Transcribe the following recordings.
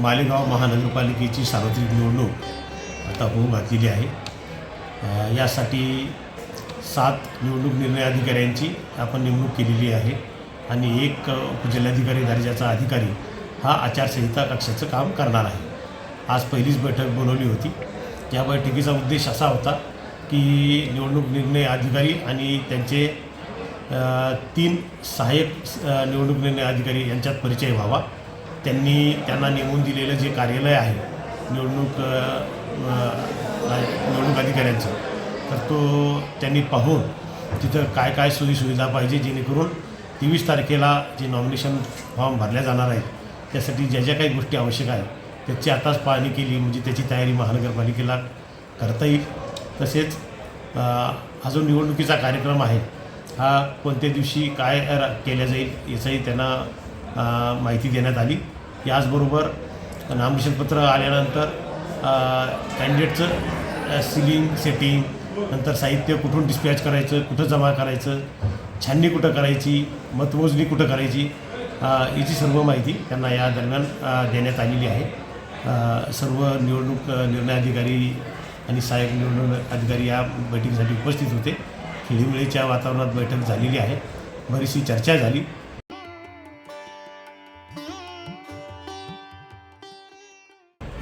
मालेगाव महानगरपालिकेची सार्वत्रिक निवडणूक आता होऊ घातलेली आहे. यासाठी सात निवडणूक निर्णय अधिकाऱ्यांची आपण नेमणूक केलेली आहे आणि एक उपजिल्हाधिकारी दर्जाचा अधिकारी हा आचारसंहिता कक्षाचं काम करणार आहे. आज पहिलीच बैठक बोलवली होती. या बैठकीचा उद्देश असा होता की निवडणूक निर्णय अधिकारी आणि त्यांचे तीन सहाय्यक निवडणूक निर्णय अधिकारी यांच्यात परिचय व्हावा. त्यांनी त्यांना नेमून दिलेलं जे कार्यालय आहे निवडणूक निवडणूक अधिकाऱ्यांचं तर तो त्यांनी पाहून तिथं काय काय सोयीसुविधा पाहिजे जेणेकरून तेवीस तारखेला जे नॉमिनेशन फॉर्म भरल्या जाणार आहेत त्यासाठी ज्या ज्या काही गोष्टी आवश्यक आहेत त्याची आताच पाहणी केली म्हणजे त्याची तयारी महानगरपालिकेला करता येईल. तसेच हा जो निवडणुकीचा कार्यक्रम आहे हा कोणत्या दिवशी काय र- केल्या जाईल याचाही त्यांना माहिती देण्यात आली. याचबरोबर नामनिशनपत्र आल्यानंतर कॅन्डिडेटचं सिलिंग सेटिंग नंतर साहित्य कुठून डिस्पॅच करायचं कुठं जमा करायचं छाननी कुठं करायची मतमोजणी कुठं करायची याची सर्व माहिती त्यांना या दरम्यान देण्यात आलेली आहे. सर्व निवडणूक निर्णय अधिकारी आणि सहाय्यक निवडणूक अधिकारी या बैठकीसाठी उपस्थित होते. खेळीमेळीच्या वातावरणात बैठक झालेली आहे. बरीचशी चर्चा झाली.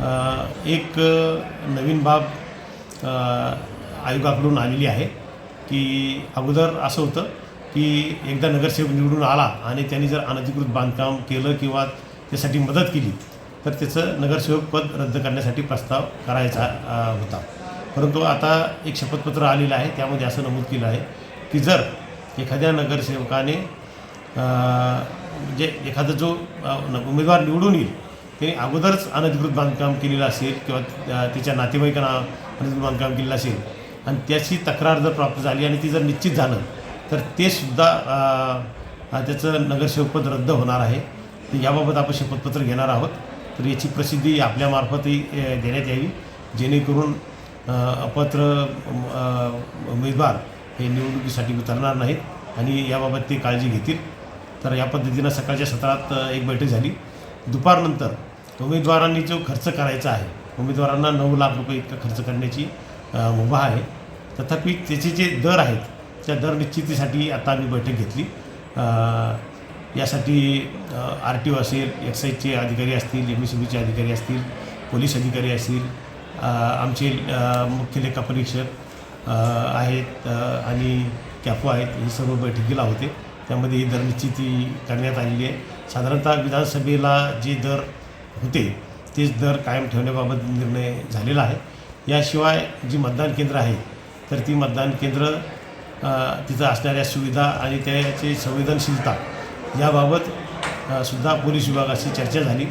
एक नवीन बाब आयोगाकडून आलेली आहे की अगोदर असं होतं की एकदा नगरसेवक निवडून आला आणि त्यांनी जर अनधिकृत बांधकाम केलं किंवा त्यासाठी मदत केली तर त्याचं नगरसेवक पद रद्द करण्यासाठी प्रस्ताव करायचा होता. परंतु आता एक शपथपत्र आलेलं आहे त्यामध्ये असं नमूद केलं आहे की जर एखाद्या नगरसेवकाने म्हणजे एखादा जो न- उमेदवार निवडून येईल त्याने अगोदरच अनधिकृत बांधकाम केलेलं असेल किंवा तिच्या त्याच्या नातेवाईकांना अनधिकृत बांधकाम केलेलं असेल आणि त्याची तक्रार जर प्राप्त झाली आणि ती जर निश्चित झालं तर ते सुद्धा त्याचं नगरसेवकपद रद्द होणार आहे. तर याबाबत आपण शपथपत्र घेणार आहोत. तर याची प्रसिद्धी आपल्यामार्फतही देण्यात यावी. जेणेकरून अपत्र उमेदवार हे निवडणुकीसाठी उतरणार नाहीत आणि याबाबत ते काळजी घेतील. तर या पद्धतीनं सकाळच्या सत्रात एक बैठक झाली. दुपारनंतर उमेदवारांनी जो खर्च करायचा आहे उमेदवारांना नऊ लाख रुपये इतका खर्च करण्याची मुभा आहे. तथापि त्याचे जे दर आहेत त्या दर निश्चितीसाठी आता आम्ही बैठक घेतली. यासाठी आर टी ओ असेल एक्साईजचे अधिकारी असतील एम एस बीचे अधिकारी असतील पोलीस अधिकारी असतील आमचे मुख्य लेखापरीक्षक आहेत आणि कॅफो आहेत हे सर्व बैठकीला होते. त्यामध्ये ही दर निश्चिती करण्यात आलेली आहे. साधारणतः विधानसभेला जे दर होते तेच दर कायम ठेवण्याबाबत निर्णय झालेला आहे. याशिवाय जी मतदान केंद्र आहे तर ती मतदान केंद्र तिथं असणाऱ्या सुविधा आणि त्याची संवेदनशीलता याबाबत सुद्धा पोलीस विभागाशी चर्चा झाली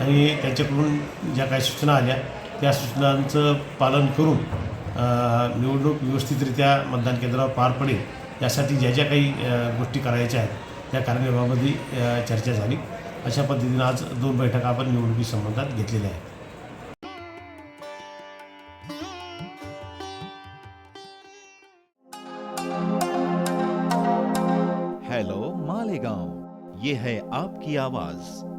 आणि त्यांच्याकडून ज्या काही सूचना आल्या त्या सूचनांचं पालन करून निवडणूक व्यवस्थितरित्या मतदान केंद्रावर पार पडेल यासाठी ज्या ज्या काही गोष्टी करायच्या आहेत त्या करण्याबाबतही चर्चा झाली. अशा पद्धतीनं आज दोन बैठक अपन निवडणुकी संबंधात घेतलेल्या आहेत. हेलो मालेगांव ये है आपकी आवाज़